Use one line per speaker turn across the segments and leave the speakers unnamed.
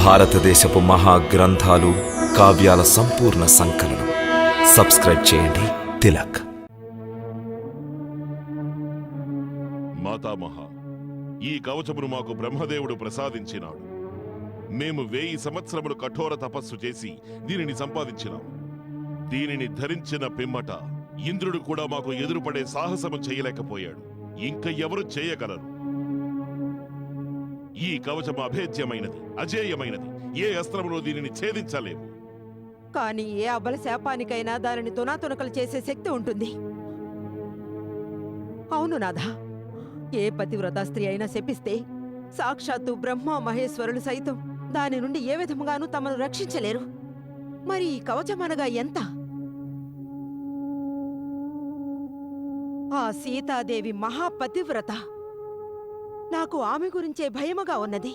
భారతదేశపు మహా గ్రంథాలు కావ్యాల సంపూర్ణ సంకలనం. సబ్స్క్రైబ్ చేయండి. తిలక్.
మాతామహ ఈ కవచమును మాకు బ్రహ్మదేవుడు ప్రసాదించినాడు. మేము వేయి సంవత్సరములు కఠోర తపస్సు చేసి దీనిని సంపాదించినాము. దీనిని ధరించిన పిమ్మట ఇంద్రుడు కూడా మాకు ఎదురుపడే సాహసము చేయలేకపోయాడు. ఇంక ఎవరు చేయగలరు? ఈ కవచం అభేద్యమైనది అజేయమైనది. ఏ అస్త్రమును దీనిని ఛేదించలేము
కానీ ఏ అబల శాపానికైనా దానిని తునాతునకలు చేసే శక్తి ఉంటుంది. అవును నాథ ఏ పతివ్రత స్త్రీ అయినా శపిస్తే సాక్షాత్తు బ్రహ్మ మహేశ్వరులు సైతం దాని నుండి ఏ విధముగానూ తమను రక్షించలేరు. మరి ఈ కవచమనగా ఎంత? ఆ సీతాదేవి మహాపతివ్రత. నాకు ఆమె గురించే భయముగా ఉన్నది.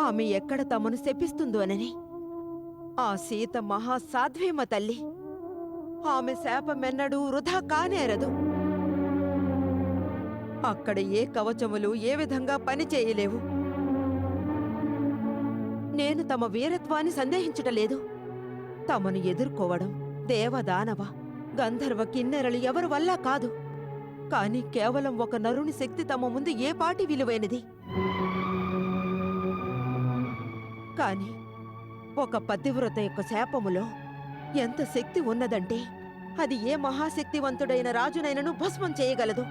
ఆమె ఎక్కడ తమను శపిస్తుందోనని ఆ సీత మహాసాధ్వేమ తల్లి. ఆమె శాపమెన్నడూ వృధా కానేరదు అక్కడ ఏ కవచములు ఏ విధంగా పని చేయలేవు. నేను తమ వీరత్వాన్ని సందేహించుటలేదు తమను ఎదుర్కోవడం దేవదానవ గంధర్వ కిన్నెరలు ఎవరి వల్ల కాదు. కానీ కేవలం ఒక నరుని శక్తి తమ ముందు ఏ పాటి విలువైనది? కాని ఒక పతివ్రత యొక్క శాపములో ఎంత శక్తి ఉన్నదంటే అది ఏ మహాశక్తివంతుడైన రాజునైనను భస్మం చేయగలదు.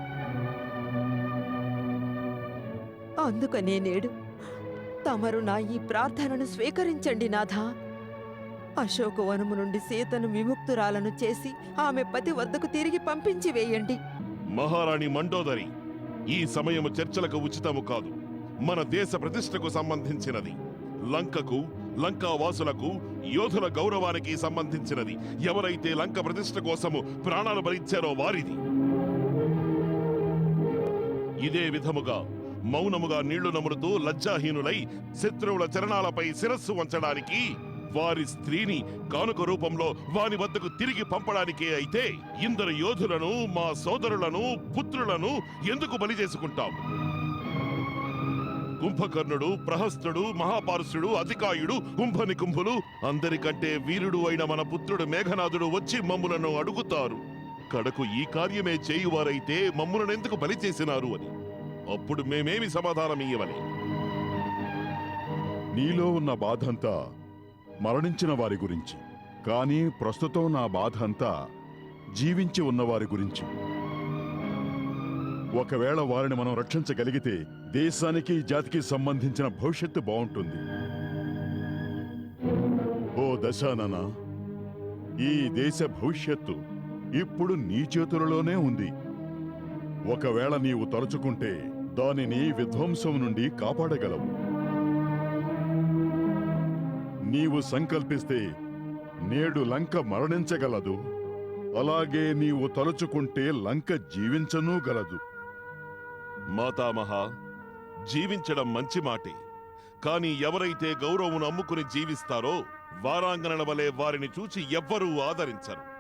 అందుకనే నేడు తమరు నా ఈ ప్రార్థనను స్వీకరించండి నాథా. అశోకవనము నుండి సీతను విముక్తురాలను చేసి ఆమె పతి వద్దకు తిరిగి పంపించి వేయండి.
మహారాణి మండోదరి ఈ సమయము చర్చలకు ఉచితము కాదు. మన దేశ ప్రతిష్టకు సంబంధించినది. లంకకు లంకావాసులకు యోధుల గౌరవానికి సంబంధించినది. ఎవరైతే లంక ప్రతిష్ట కోసము ప్రాణాలు భరించారో వారిది. ఇదే విధముగా మౌనముగా నీళ్ళు నమురుతూ లజ్జాహీనులై శత్రువుల చరణాలపై శిరస్సు వంచడానికి వారి స్త్రీని కానుక రూపంలో వాని వద్దకు తిరిగి పంపడానికే అయితే ఇందరు యోధులను మా సోదరులను పుత్రులను ఎందుకు బలి చేసుకుంటాం కుంభకర్ణుడు ప్రహస్తుడు మహాపారుషుడు అధికాయుడు కుంభని కుంభులు అందరికంటే వీరుడు అయిన మన పుత్రుడు మేఘనాథుడు వచ్చి మమ్ములను అడుగుతారు. కడకు ఈ కార్యమే చేయువారైతే మమ్ములను ఎందుకు బలి చేసినారు అని. అప్పుడు మేమేమి సమాధానం ఇయ్యవని
నీలో ఉన్న బాధంతా మరణించిన వారి గురించి. కానీ ప్రస్తుతం నా బాధ అంతా జీవించి ఉన్నవారి గురించి. ఒకవేళ వారిని మనం రక్షించగలిగితే దేశానికి జాతికి సంబంధించిన భవిష్యత్తు బాగుంటుంది. ఓ దశానన ఈ దేశ భవిష్యత్తు ఇప్పుడు నీ చేతులలోనే ఉంది. ఒకవేళ నీవు తలుచుకుంటే దానిని విధ్వంసం నుండి కాపాడగలవు. నీవు సంకల్పిస్తే నేడు లంక మరణించగలదు. అలాగే నీవు తలుచుకుంటే లంక జీవించనూ గలదు.
మాతామహ జీవించడం మంచి మాటే. కాని ఎవరైతే గౌరవమును అమ్ముకుని జీవిస్తారో వారాంగణల వలె వారిని చూచి ఎవ్వరూ ఆదరించరు.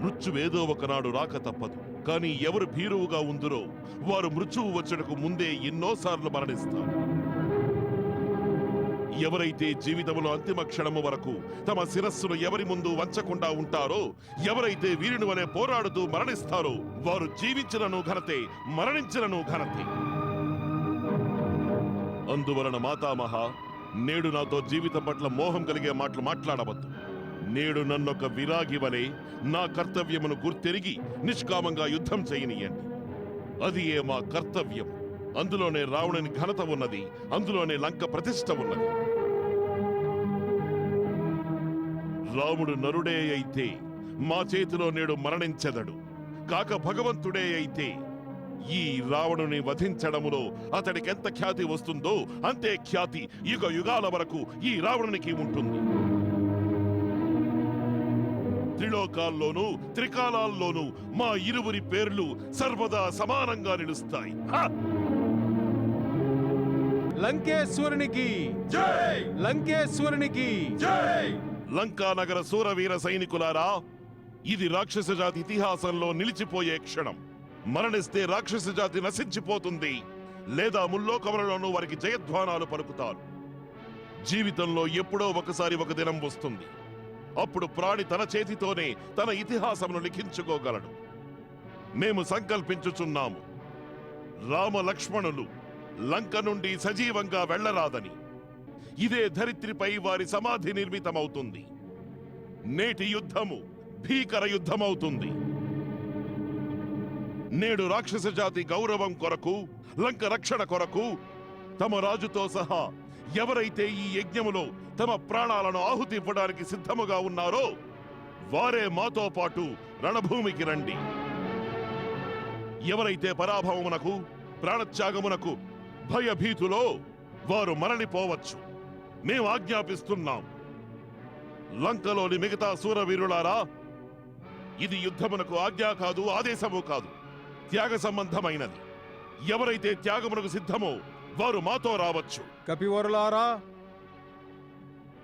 మృత్యువేదో ఒకనాడు రాక తప్పదు. కాని ఎవరు భీరువుగా ఉందురో వారు మృత్యువు వచ్చుటకు ముందే ఎన్నోసార్లు మరణిస్తారు. ఎవరైతే జీవితములో అంతిమ క్షణము వరకు తమ శిరస్సును ఎవరి ముందు వంచకుండా ఉంటారో ఎవరైతే వీరుని వలె పోరాడుతూ మరణిస్తారో వారు జీవించినను ఘనతే మరణించినను ఘనతే. అందువలన మాతామహ నేడు నాతో జీవితం పట్ల మోహం కలిగే మాటలు మాట్లాడవద్దు. నేడు నన్నొక విరాగి వలె నా కర్తవ్యమును గుర్తెరిగి నిష్కామంగా యుద్ధం చేయనియండి. అది ఏ మా కర్తవ్యం అందులోనే రావణుని ఘనత ఉన్నది అందులోనే లంక ప్రతిష్ట ఉన్నది. రాముడు నరుడే అయితే మా చేతిలో నేడు మరణించెదడు. కాక భగవంతుడే అయితే ఈ రావణుని వధించడములో అతడికెంత ఖ్యాతి వస్తుందో అంతే ఖ్యాతి యుగ యుగాల వరకు ఈ రావణునికి ఉంటుంది. త్రిలోకాల్లోనూ త్రికాలాల్లోనూ మా ఇరువురి పేర్లు సర్వదా సమానంగా నిలుస్తాయి.
లంకేశ్వరునికి. జై! లంకేశ్వరునికి. జై!
లంకా నగర సూరవీర సైనికులారా ఇది రాక్షస జాతి ఇతిహాసంలో నిలిచిపోయే క్షణం. మరణిస్తే రాక్షస జాతి నశించిపోతుంది. లేదా ముల్లోకములలోనూ వారికి జయధ్వానాలు పలుకుతారు. జీవితంలో ఎప్పుడో ఒకసారి ఒక దినం వస్తుంది. అప్పుడు ప్రాణి తన చేతితోనే తన ఇతిహాసమును లిఖించుకోగలడు. మేము సంకల్పించుచున్నాము. రామ లక్ష్మణులు లంక నుండి సజీవంగా వెళ్ళరాదని. ఇదే ధరిత్రిపై వారి సమాధి నిర్మితమవుతుంది. నేటి యుద్ధము భీకర యుద్ధమవుతుంది. నేడు రాక్షస జాతి గౌరవం కొరకు లంక రక్షణ కొరకు తమ రాజుతో సహా ఎవరైతే ఈ యజ్ఞములో తమ ప్రాణాలను ఆహుతి ఇవ్వడానికి సిద్ధముగా ఉన్నారో వారే మాతో పాటు రణభూమికి రండి. ఎవరైతే పరాభవమునకు ప్రాణత్యాగమునకు భయభీతులో వారు మరణిపోవచ్చు. మేము ఆజ్ఞాపిస్తున్నాం. లంకలోని మిగతా శూరవీరులారా ఇది యుద్ధమునకు ఆజ్ఞ కాదు ఆదేశము కాదు. త్యాగ సంబంధమైనది. ఎవరైతే త్యాగమునకు సిద్ధమో వారు మాతో రావచ్చు.
కపివరులారా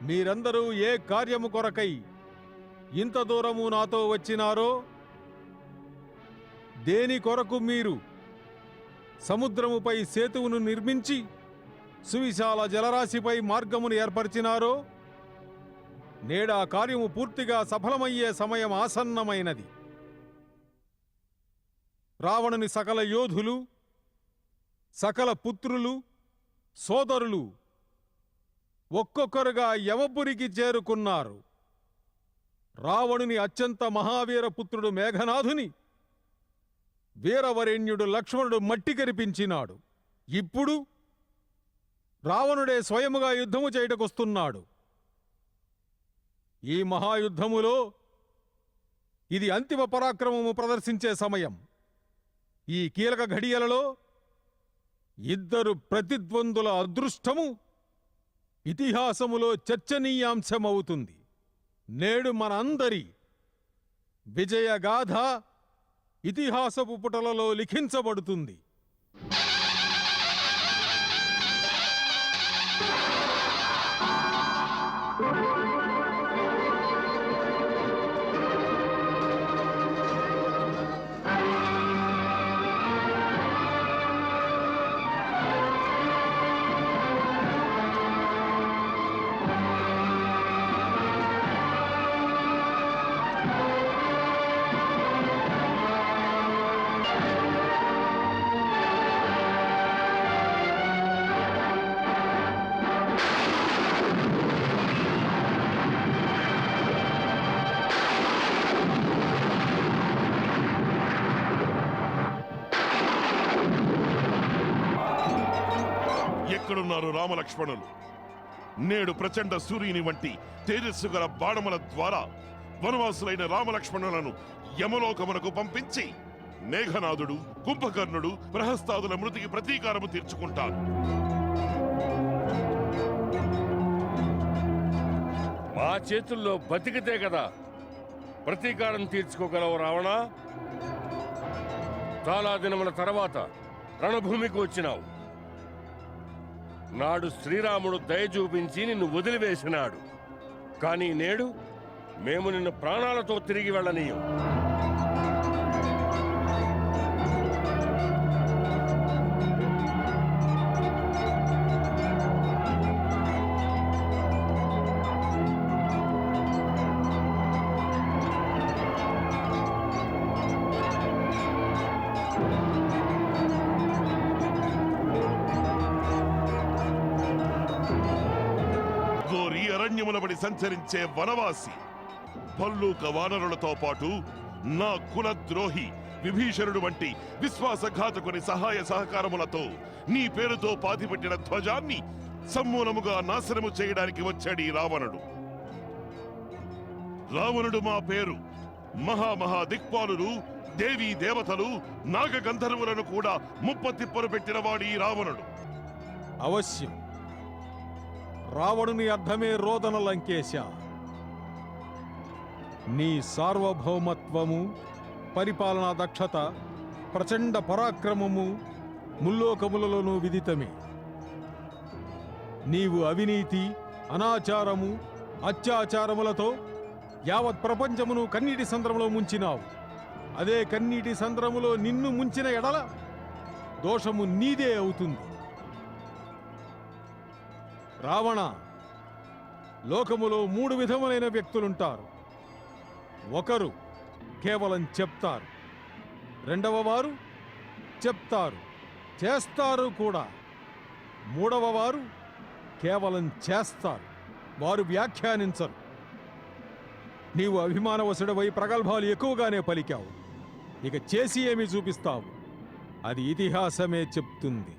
మీరందరూ ఏ కార్యము కొరకై ఇంత దూరము నాతో వచ్చినారో దేని కొరకు మీరు సముద్రముపై సేతువును నిర్మించి సువిశాల జలరాశిపై మార్గమును ఏర్పరిచినారో నేడా కార్యము పూర్తిగా సఫలమయ్యే సమయం ఆసన్నమైనది. రావణుని సకల యోధులు సకల పుత్రులు సోదరులు ఒక్కొక్కరుగా యమపురికి చేరుకున్నారు. రావణుని అత్యంత మహావీర పుత్రుడు మేఘనాథుని వీరవరేణ్యుడు లక్ష్మణుడు మట్టి కరిపించినాడు. ఇప్పుడు రావణుడే స్వయముగా యుద్ధము చేయటకొస్తున్నాడు. ఈ మహాయుద్ధములో ఇది అంతిమ పరాక్రమము ప్రదర్శించే సమయం. ఈ కీలక ఘడియలలో ఇద్దరు ప్రతిద్వందుల అదృష్టము ఇతిహాసములో చర్చనీయాంశమవుతుంది. నేడు మనందరి విజయగాథ ఇతిహాసపు పుటలలో లిఖించబడుతుంది.
ఎక్కడున్నారు రామలక్ష్మణులు? నేడు ప్రచండ సూర్యుని వంటి తేజస్సు గల బాణముల ద్వారా వనవాసులైన రామలక్ష్మణులను యమలోకమునకు పంపించి మేఘనాథుడు కుంభకర్ణుడు ప్రహస్తాదుల మృతికి ప్రతీకారము తీర్చుకుంటారు.
మా చేతుల్లో బతికితే కదా ప్రతీకారం తీర్చుకోగలవు రావణ? చాలా దినముల తర్వాత రణభూమికి వచ్చినావు. నాడు శ్రీరాముడు దయ చూపించి నిన్ను వదిలివేసినాడు. కానీ నేడు మేము నిన్ను ప్రాణాలతో తిరిగి వెళ్ళనీయం.
అరణ్యములబడి సంచరించే వనవాసి భల్లూక వానరులతో పాటు నా కులద్రోహి విభీషణుడు వంటి విశ్వాసఘాతకుని సహాయ సహకారములతో నీ పేరుతో పాతిపెట్టిన ధ్వజాన్ని సమూలముగా నాశనము చేయడానికి వచ్చాడు ఈ రావణుడు. రావణుడు మా పేరు మహామహా దిక్పాలులు దేవీ దేవతలు నాగ గంధర్వులను కూడా ముప్పతిప్పరు పెట్టినవాడు ఈ రావణుడు.
అవశ్యం. రావణుని అర్థమే రోదన లంకేశ. నీ సార్వభౌమత్వము పరిపాలనా దక్షత ప్రచండ పరాక్రమము ముల్లోకములలోనూ విదితమే. నీవు అవినీతి అనాచారము అత్యాచారములతో యావత్ ప్రపంచమును కన్నీటి సంద్రములో ముంచినావు. అదే కన్నీటి సంద్రములో నిన్ను ముంచిన ఎడల దోషము నీదే అవుతుంది. రావణ లోకములో మూడు విధములైన వ్యక్తులుంటారు. ఒకరు కేవలం చెప్తారు. రెండవ వారు చెప్తారు. చేస్తారు కూడా. మూడవ వారు కేవలం చేస్తారు. వారు వ్యాఖ్యానించరు. నీవు అభిమానవశుడవై ప్రగల్భాలు ఎక్కువగానే పలికావు. ఇక చేసి ఏమి చూపిస్తావు? అది ఇతిహాసమే చెప్తుంది.